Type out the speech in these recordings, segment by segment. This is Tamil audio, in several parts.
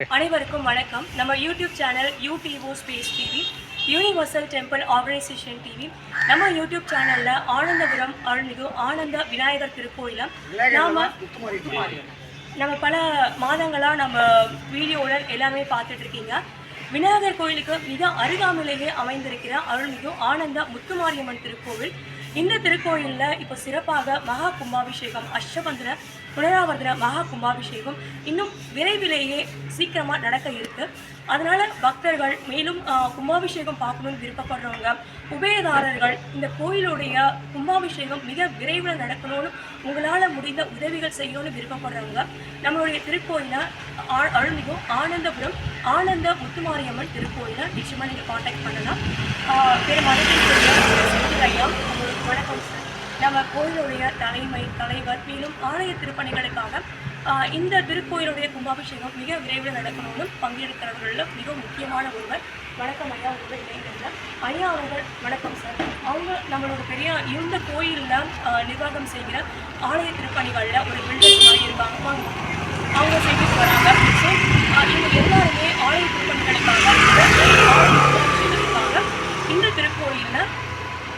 அனைவருக்கும் வணக்கம். நம்ம YouTube channel UTO space TV universal temple organisation TV நம்ம யூடியூப் சேனல்ல ஆனந்தபுரம் அருள்மிகு ஆனந்த விநாயகர் திருக்கோயிலம். நாம நம்ம பல மாதங்களா நம்ம வீடியோவில் எல்லாமே பார்த்துட்டு இருக்கீங்க விநாயகர் கோயிலுக்கு மிக அருகாமையிலேயே அமைந்திருக்கிற அருள்மிகு ஆனந்த முத்துமாரியம்மன் திருக்கோவில். இந்த திருக்கோயிலில் இப்போ சிறப்பாக மகா கும்பாபிஷேகம் அஷ்டபந்திர புனராவர்த்தன மகா கும்பாபிஷேகம் இன்னும் விரைவிலேயே சீக்கிரமாக நடக்க இருக்கு. அதனால் பக்தர்கள் மேலும் கும்பாபிஷேகம் பார்க்கணும்னு விருப்பப்படுறவங்க உபயதாரர்கள் இந்த கோயிலுடைய கும்பாபிஷேகம் மிக விரைவில் நடக்கணும்னு உங்களால் முடிந்த உதவிகள் செய்யணும்னு விருப்பப்படுறவங்க நம்மளுடைய திருக்கோயிலை ஆ- அருள்மிகு ஆனந்தபுரம் ஆனந்த முத்துமாரியம்மன் திருக்கோயிலை நிச்சயமாக நீங்கள் காண்டாக்ட் பண்ணலாம். பெருமாள் ஐயா உங்களுக்கு வணக்கம். சார் நம்ம கோயிலுடைய தலைமை தலைவர் மேலும் ஆலய திருப்பணிகளுக்காக இந்த திருக்கோயிலுடைய கும்பாபிஷேகம் மிக விரைவில் நடக்கணும்னு பங்கெடுக்கிறவர்களில் மிக முக்கியமான ஒருவர் வணக்கம் ஐயா உங்கள் இணைந்திருந்த ஐயா அவர்கள். வணக்கம் சார். அவங்க நம்மளோட பெரிய இந்த கோயிலில் நிர்வாகம் செய்கிற ஆலய திருப்பணிகளில் ஒரு பில்டர்ஸ் மாதிரி இருக்காங்க. அவங்க செஞ்சுட்டு வராங்க. ஸோ இவங்க எல்லாருமே ஆலய திருப்பணிகளுக்காக ஆலய கும்பாபிஷேகத்துக்காக இந்த திருக்கோயிலில்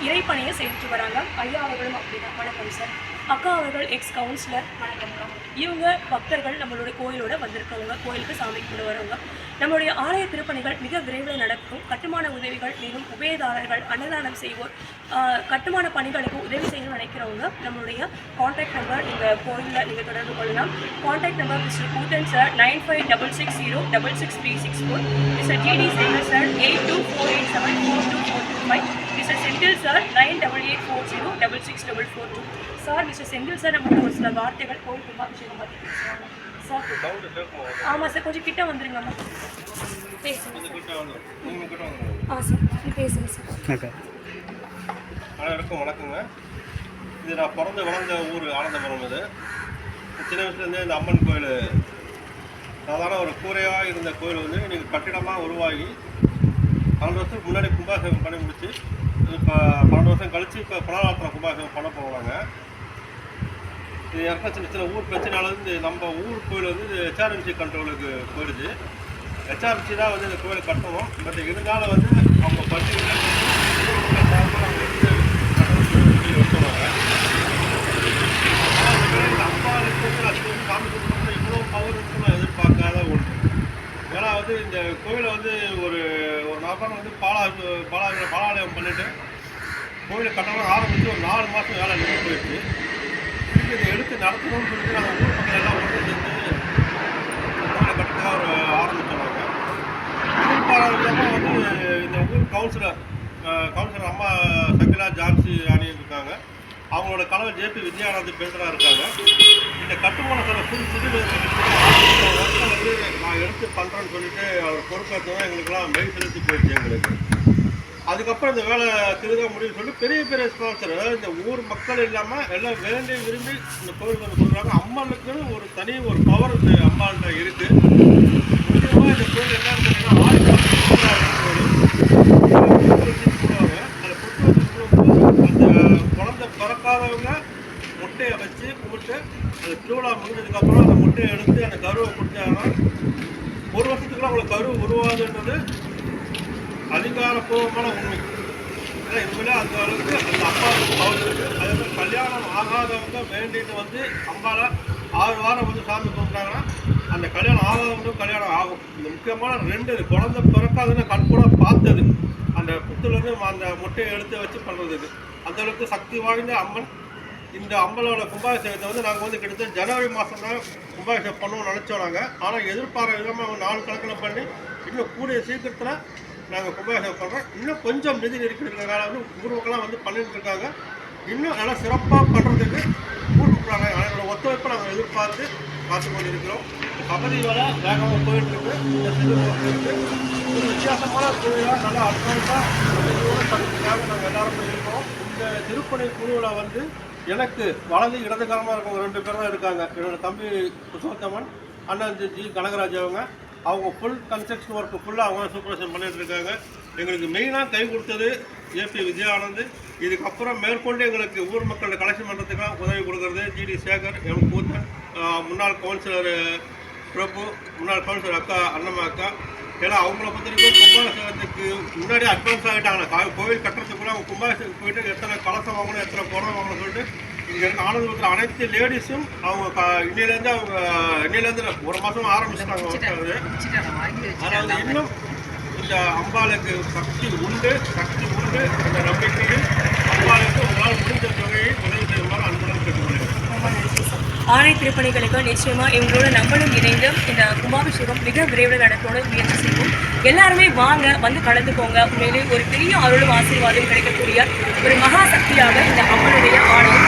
இறைப்பணியை செஞ்சுட்டு வராங்க ஐயா அவர்களும் அப்படிதான் வணக்கம் சார் அக்கா அவர்கள் எக்ஸ் கவுன்சிலர் வணக்கம் இவங்க பக்தர்கள் நம்மளுடைய கோயிலோட வந்திருக்கவங்க கோயிலுக்கு சாமி கொண்டு வரவங்க. நம்மளுடைய ஆலய திருப்பணிகள் மிக விரைவில் நடக்கும். கட்டுமான உதவிகள் மேலும் உபயதாரர்கள் அன்னதானம் செய்வோர் கட்டுமான பணிகளுக்கு உதவி செய்யணும்னு நினைக்கிறவங்க நம்மளுடைய காண்டாக்ட் நம்பர் நீங்கள் கோயிலில் நீங்கள் தொடர்பு கொள்ளலாம். Contact number mister Koothan sir nine five double six zero double six three six four mister TT Sekar sir eight two four eight seven four two four two five mister Senthil sir nine double eight four zero double six double four two sir mister Senthil sir நம்மளோட ஒரு சில வார்த்தைகள் கோயில் கும்பாபிஷேகம் பற்றி சார் ஆமாம் சார் கொஞ்சம் கிட்ட வந்துருங்கம்மா பேசுங்க ஆ சார் பேசுங்க சார் அனைவருக்கும் வணக்கங்க. இது நான் பிறந்து வளர்ந்த ஊர் ஆனந்தபுரம் இது. சின்ன வயசுலேருந்தே இந்த அம்மன் கோயில். சாதாரண ஒரு கூரையாக இருந்த கோயில் வந்து இன்னைக்கு கட்டிடமாக உருவாகி பன்னெண்டு வருஷத்துக்கு முன்னாடி கும்பாபிஷேகம் பண்ணி முடிச்சு இப்போ பன்னெண்டு வருஷம் கழிச்சு இப்போ புனராத்திரம் கும்பாபிஷேகம் பண்ண போகிறாங்க இது யாருக்கா சின்ன சின்ன ஊர் பிரச்சனையால வந்து நம்ம ஊர் கோயில் வந்து இது ஹெச்ஆர்எம்சி கண்ட்ரோலுக்கு போயிடுது ஹெச்ஆர்எம்சி தான் வந்து இந்த கோயிலை கட்டணும். பட் இருந்தாலும் வந்து அவங்க பட்டியலில் இவ்வளோ பவர் இருக்குன்னு எதிர்பார்க்காத ஒன்று ஏன்னா வந்து இந்த கோயிலை வந்து ஒரு அப்புறம் வந்து பாலா பாலா பாலாலயம் பண்ணிட்டு கோயிலை கட்டணம் ஆரம்பித்து ஒரு நாலு மாதம் வேலை நின்று போயிடுச்சு. திருப்பி இதை எடுத்து நடத்தணும்னு சொல்லிட்டு நாங்கள் ஊர் மக்கள் எல்லாம் ஒன்று சேர்ந்து கோயிலை கட்டுறதுக்காக ஒரு ஆரம்பித்தோம் நாங்கள் வந்து இந்த ஊர் கவுன்சிலர் கவுன்சிலர் அம்மா சக்கிலா ஜான்சி ராணி இருக்காங்க. அவங்களோட கலவை ஜேபி வித்யானந்த் பேசுகிறா இருக்காங்க இந்த கட்டுமான சில புது புது எடுத்து பண்ணுறேன்னு சொல்லிட்டு அவர் பொறுப்பேற்றதான் எங்களுக்கெல்லாம் மெய் செலுத்தி போயிடுச்சு எங்களுக்கு. அதுக்கப்புறம் இந்த வேலை திருதாக முடியும்னு சொல்லிட்டு பெரிய பெரிய ஸ்பான்சர் அதாவது இந்த ஊர் மக்கள் இல்லாமல் எல்லாம் வேண்டி விரும்பி இந்த கோவிலுக்கு வந்து கொடுக்குறாங்க அம்மனுக்குன்னு ஒரு தனி ஒரு பவர் இந்த அம்மாள்கிட்ட இருக்குது முக்கியமாக இந்த கோயில் என்னன்னு சொன்னீங்கன்னா ஆயிரத்தி அந்த பிறக்காதவங்க முட்டையை வச்சு போட்டு அந்த திருவிழா முடிஞ்சதுக்கப்புறம் அந்த முட்டையை எடுத்து அந்த கருவை கொடுத்து அவ்வளோ கரு உருவாதுன்றது அதிகாரப்பூர்வமான உண்மை. ஏன்னா இதுவே அந்த அளவுக்கு அந்த அம்மாவுக்கு பவர் அதே மாதிரி கல்யாணம் ஆகாதவங்க வேண்டிட்டு வந்து அம்பால ஆறு வாரம் வந்து சாமி கும்பிட்டாங்கன்னா அந்த கல்யாணம் ஆகாதவங்களும் கல்யாணம் ஆகும். இந்த முக்கியமான ரெண்டு இது. குழந்தை பிறக்காதுன்னு கண்கூட பார்த்தது. அந்த புத்துலேருந்து அந்த முட்டையை எடுத்து வச்சு பண்ணுறதுக்கு அந்த அளவுக்கு சக்தி வாய்ந்த அம்மன் இந்த அம்பலோட கும்பாபிஷேகத்தை வந்து நாங்கள் வந்து கிட்டத்தட்ட ஜனவரி மாதம் தான் கும்பாபிஷேகம் பண்ணுவோம்னு நினச்சோம் நாங்கள் ஆனால் எதிர்பார்க்க விதமாக நாலு கணக்கில் பண்ணி இன்னும் கூடிய சீக்கிரத்தில் நாங்கள் கும்பாபிஷேகம் பண்ணுறோம் இன்னும் கொஞ்சம் நிதி இருக்கிறதுனால வந்து ஊர் வந்து பண்ணிட்டு இருக்காங்க. இன்னும் நல்லா சிறப்பாக பண்ணுறதுக்கு ஊர் மக்களாக அவங்களோட ஒத்துழைப்பை நாங்கள் எதிர்பார்த்து பார்த்து கொண்டு இருக்கிறோம் கபடி வேலை வேகமாக போயிட்டுருக்கு ஒரு வித்தியாசமான சூழலாக நல்லா அட்வான்ஸாக நாங்கள் எல்லோரும் போயிருக்கோம் இந்த திருப்பணி குழுவில் வந்து எனக்கு வலது இடதுகரமாக இருக்கவங்க ரெண்டு பேர் தான் இருக்காங்க. என்னோடய தம்பி புருஷோத்தமன் அண்ணன் ஜி கனகராஜ் அவங்க. அவங்க ஃபுல் கன்ஸ்ட்ரக்ஷன் ஒர்க்கு ஃபுல்லாக அவங்க சூப்பரேஷன் பண்ணிகிட்டு இருக்காங்க. எங்களுக்கு மெயினாக கை கொடுத்தது ஏபி விஜயானந்த். இதுக்கப்புறம் மேற்கொண்டு எங்களுக்கு ஊர் மக்களோட கலெக்ஷன் பண்ணுறதுக்காக உதவி கொடுக்கறது ஜிடி சேகர் எம் கூத்தன் முன்னாள் கவுன்சிலர் பிரபு முன்னாள் கவுன்சிலர் அக்கா அண்ணம்மா அக்கா ஏன்னா அவங்கள பொறுத்தவரைக்கும் கும்பாபிஷேகத்துக்கு முன்னாடி அட்வான்ஸ் ஆகிட்டாங்க கா- கோவில் கட்டுறதுக்குள்ள அவங்க கும்பாபிஷேகம் போயிட்டு எத்தனை கலசம் வாங்கணும் எத்தனை குடம் வாங்கணும் சொல்லிட்டு இங்கே இருக்க ஆனந்தபுரத்தில் அனைத்து லேடிஸும் அவங்க க- இன்னையிலேருந்து அவங்க இன்னையிலேருந்து ஒரு மாதம் ஆரம்பிச்சிட்டாங்க அதாவது இன்னும் இந்த அம்பாளுக்கு சக்தி உண்டு சக்தி உண்டு அந்த நம்பிக்கையில் அம்பாளுக்கு உங்களால் முடிந்த தொகையை உதவி செய்யுமாறு அன்புடன் கேட்டுக்கொள்கிறேன் ஆணை திருப்பணிகளுக்கு நிச்சயமா இவங்களோட நம்மளும் இணைந்து இந்த கும்பாபிஷேகம் மிக விரைவில் நடத்தோட முயற்சி செய்வோம். எல்லாருமே வாங்க வந்து கலந்துக்கோங்க. உண்மையிலே ஒரு பெரிய அருளும் ஆசீர்வாதம் கிடைக்கக்கூடிய ஒரு மகா சக்தியாக இந்த அம்மனுடைய ஆணையம்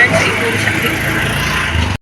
நன்றி ஓம் சக்தி.